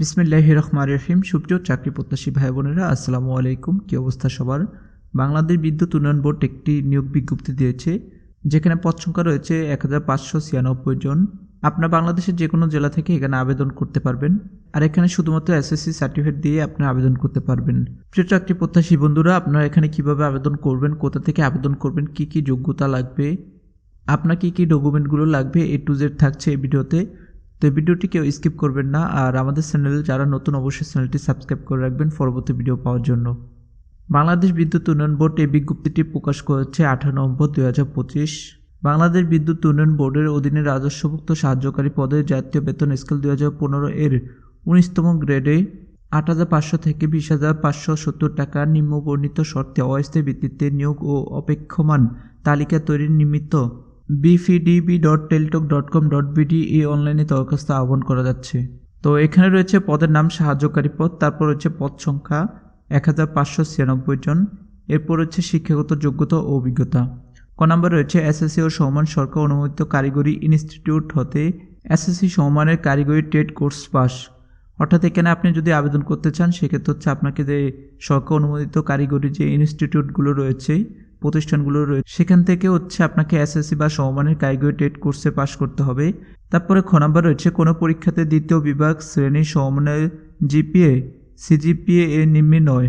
বিসমিল্লাহ রহমান রহিম। সুপ্রিয় চাকরি প্রত্যাশী ভাই বোনেরা, আসসালামু আলাইকুম। কী অবস্থা সবার? বাংলাদেশ বিদ্যুৎ উন্নয়ন বোর্ড একটি নিয়োগ বিজ্ঞপ্তি দিয়েছে, যেখানে পদ সংখ্যা রয়েছে এক হাজার পাঁচশো ছিয়ানব্বই জন। আপনার বাংলাদেশের যে কোনো জেলা থেকে এখানে আবেদন করতে পারবেন, আর এখানে শুধুমাত্র এসএসসি সার্টিফিকেট দিয়ে আপনি আবেদন করতে পারবেন। প্রিয় চাকরি প্রত্যাশী বন্ধুরা, আপনারা এখানে কীভাবে আবেদন করবেন, কোথা থেকে আবেদন করবেন, কি কি যোগ্যতা লাগবে, আপনার কী কী ডকুমেন্টগুলো লাগবে, এ টু জেড থাকছে এই ভিডিওতে। তো এই ভিডিওটি কেউ স্কিপ করবেন না, আর আমাদের চ্যানেল যারা নতুন অবশ্যই চ্যানেলটি সাবস্ক্রাইব করে রাখবেন পরবর্তী ভিডিও পাওয়ার জন্য। বাংলাদেশ বিদ্যুৎ উন্নয়ন বোর্ড এই বিজ্ঞপ্তিটি প্রকাশ করেছে আঠারো নভেম্বর দুই হাজার পঁচিশ। বাংলাদেশ বিদ্যুৎ উন্নয়ন বোর্ডের অধীনে রাজস্বভুক্ত সাহায্যকারী পদে জাতীয় বেতন স্কেল দুই হাজার পনেরো এর উনিশতম গ্রেডে আট হাজার পাঁচশো থেকে বিশ হাজার পাঁচশো সত্তর টাকা নিম্নবর্ণিত শর্তে অস্থায়ী ভিত্তিতে নিয়োগ ও অপেক্ষমান তালিকা তৈরির নিমিত্ত BFDB dot teletalk dot com dot BD এই অনলাইনে দরখাস্ত আহ্বান করা যাচ্ছে। তো এখানে রয়েছে পদের নাম, সাহায্যকারী পদ, তারপর রয়েছে পদ সংখ্যা, এক হাজার পাঁচশো ছিয়ানব্বই জন। এরপর রয়েছে শিক্ষাগত যোগ্যতা ও অভিজ্ঞতা। ক নম্বর রয়েছে এসএসসি ও সমান সরকার অনুমোদিত কারিগরি ইনস্টিটিউট হতে এসএসসি সমানের কারিগরি ট্রেড কোর্স পাস। অর্থাৎ এখানে আপনি যদি আবেদন করতে চান, সেক্ষেত্রে হচ্ছে আপনাকে যে সরকার অনুমোদিত কারিগরি যে ইনস্টিটিউটগুলো রয়েছে প্রতিষ্ঠানগুলো রয়েছে সেখান থেকে হচ্ছে আপনাকে এসএসসি বা সমমানের কারিগরি ট্রেড কোর্সে পাশ করতে হবে। তারপরে খ নাম্বার রয়েছে, কোনো পরীক্ষাতে দ্বিতীয় বিভাগ শ্রেণি সমমানের জিপিএ, সিজিপিএ এর নিম্নে নয়।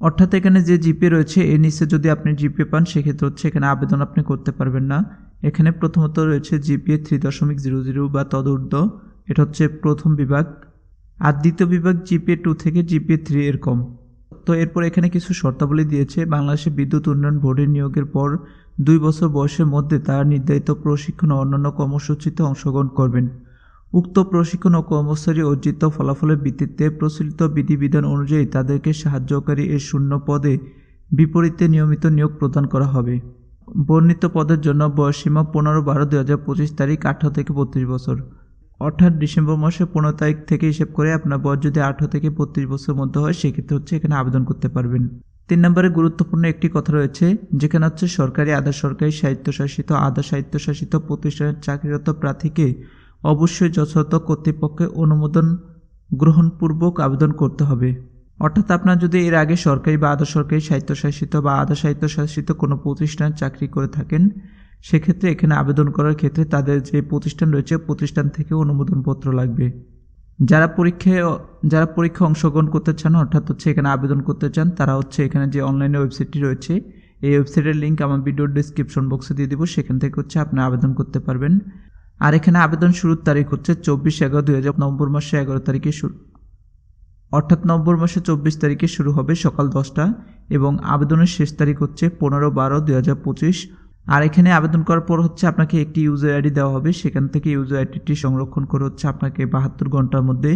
অর্থাৎ এখানে যে জিপিএ রয়েছে, এর নিচে যদি আপনি জিপিএ পান, সেক্ষেত্রে হচ্ছে এখানে আবেদন আপনি করতে পারবেন না। এখানে প্রথমত রয়েছে জিপিএ থ্রি দশমিক জিরো জিরো বা তদূর্ধ্ব, এটা হচ্ছে প্রথম বিভাগ। আর দ্বিতীয় বিভাগ জিপিএ টু থেকে জিপিএ থ্রি এরকম তো এরপর এখানে কিছু শর্তাবলী দিয়েছে, বাংলাদেশের বিদ্যুৎ উন্নয়ন বোর্ডের নিয়োগের পর দুই বছর বয়সের মধ্যে তার নির্ধারিত প্রশিক্ষণ ও অন্যান্য কর্মসূচিতে অংশগ্রহণ করবেন। উক্ত প্রশিক্ষণ ও কর্মচারী অর্জিত ফলাফলের ভিত্তিতে প্রচলিত বিধিবিধান অনুযায়ী তাদেরকে সাহায্যকারী এর শূন্য পদে বিপরীতে নিয়মিত নিয়োগ প্রদান করা হবে। বর্ণিত পদের জন্য বয়সীমা পনেরো বারো দু হাজার পঁচিশ তারিখ আঠারো থেকে বত্রিশ বছর। অর্থাৎ ডিসেম্বর মাসের পনেরো তারিখ থেকে হিসেব করে আপনার বয়স যদি আঠারো থেকে বত্রিশ বছরের মধ্যে হয়, সেক্ষেত্রে হচ্ছে এখানে আবেদন করতে পারবেন। তিন নম্বরে গুরুত্বপূর্ণ একটি কথা রয়েছে, যেখানে হচ্ছে সরকারি আধা সরকারি স্বায়ত্তশাসিত আধা স্বায়ত্তশাসিত প্রতিষ্ঠানের চাকরিরত প্রার্থীকে অবশ্যই যথাযথ কর্তৃপক্ষের অনুমোদন গ্রহণপূর্বক আবেদন করতে হবে। অর্থাৎ আপনার যদি এর আগে সরকারি বা আধা সরকারি স্বায়ত্তশাসিত বা আধা স্বায়ত্তশাসিত কোনো প্রতিষ্ঠানে চাকরি করে থাকেন সেক্ষেত্রে এখানে আবেদন করার ক্ষেত্রে তাদের যে প্রতিষ্ঠান রয়েছে, প্রতিষ্ঠান থেকে অনুমোদনপত্র লাগবে। যারা পরীক্ষায়, যারা পরীক্ষা অংশগ্রহণ করতে চান, অর্থাৎ হচ্ছে এখানে আবেদন করতে চান, তারা হচ্ছে এখানে যে অনলাইনে ওয়েবসাইটটি রয়েছে, এই ওয়েবসাইটের লিঙ্ক আমার ভিডিওর ডিসক্রিপশন বক্সে দিয়ে দেবো, সেখান থেকে হচ্ছে আপনি আবেদন করতে পারবেন। আর এখানে আবেদন শুরুর তারিখ হচ্ছে চব্বিশ এগারো দুই হাজার নভেম্বর মাসে এগারো তারিখে শুরু। অর্থাৎ নভেম্বর মাসে চব্বিশ তারিখে শুরু হবে সকাল দশটা এবং আবেদনের শেষ তারিখ হচ্ছে পনেরো বারো দুই হাজার পঁচিশ। আর এখানে আবেদন করার পর হচ্ছে আপনাকে একটি ইউজার আইডি দেওয়া হবে। সেখান থেকে ইউজার আইডিটি সংরক্ষণ করে হচ্ছে আপনাকে বাহাত্তর ঘণ্টার মধ্যে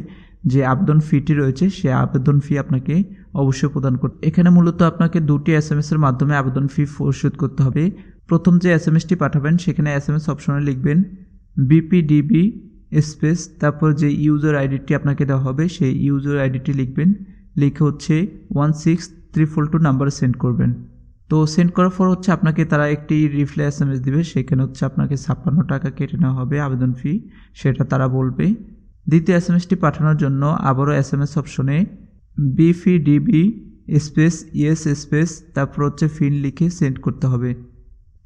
যে আবেদন ফিটি রয়েছে, সে আবেদন ফি আপনাকে অবশ্যই প্রদান করতে এখানে মূলত আপনাকে দুটি এস এম এর মাধ্যমে আবেদন ফি পরিশোধ করতে হবে। প্রথম যে এস এম এসটি পাঠাবেন, সেখানে এস এম এস অপশনে লিখবেন বিপিডিবি স্পেস তারপর যে ইউজার আইডিটি আপনাকে দেওয়া হবে, সেই ইউজার আইডিটি লিখবেন। লিখে হচ্ছে one six three four two নাম্বারে সেন্ড করবেন। তো সেন্ড করার পর হচ্ছে আপনাকে তারা একটি রিপ্লাই এস এম এস দেবে, সেখানে হচ্ছে আপনাকে ছাপ্পান্ন টাকা কেটে নেওয়া হবে আবেদন ফি সেটা তারা বলবে। দ্বিতীয় এস এম এসটি পাঠানোর জন্য আবারও এস এম এস অপশনে বিফিডিবি স্পেস ইএস স্পেস তারপর হচ্ছে ফিন লিখে সেন্ড করতে হবে।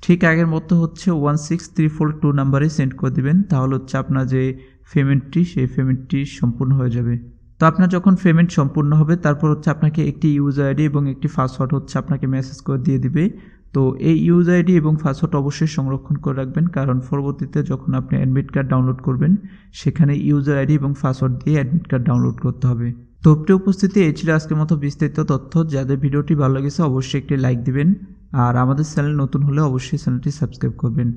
ঠিক আগের মতো হচ্ছে one six three four two নাম্বারে সেন্ড করে দেবেন, তাহলে হচ্ছে আপনার যে পেমেন্টটি সেই পেমেন্টটি সম্পূর্ণ হয়ে যাবে। তো আপনার যখন পেমেন্ট সম্পূর্ণ হবে, তারপর হচ্ছে আপনাকে একটি ইউজার আইডি এবং একটি পাসওয়ার্ড হচ্ছে আপনাকে মেসেজ করে দিয়ে দিবে। তো এই ইউজার আইডি এবং পাসওয়ার্ড অবশ্যই সংরক্ষণ করে রাখবেন, কারণ পরবর্তীতে যখন আপনি অ্যাডমিট কার্ড ডাউনলোড করবেন, সেখানে ইউজার আইডি এবং পাসওয়ার্ড দিয়ে অ্যাডমিট কার্ড ডাউনলোড করতে হবে। তো উপস্থিতি, এই ছিল আজকের মতো বিস্তারিত তথ্য। যাদের ভিডিওটি ভালো লেগেছে, অবশ্যই একটি লাইক দিবেন। আর আমাদের চ্যানেল নতুন হলে অবশ্যই চ্যানেলটি সাবস্ক্রাইব করবেন।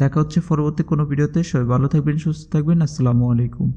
দেখা হচ্ছে পরবর্তী কোনো ভিডিওতে। সবাই ভালো থাকবেন, সুস্থ থাকবেন। আসসালামু আলাইকুম।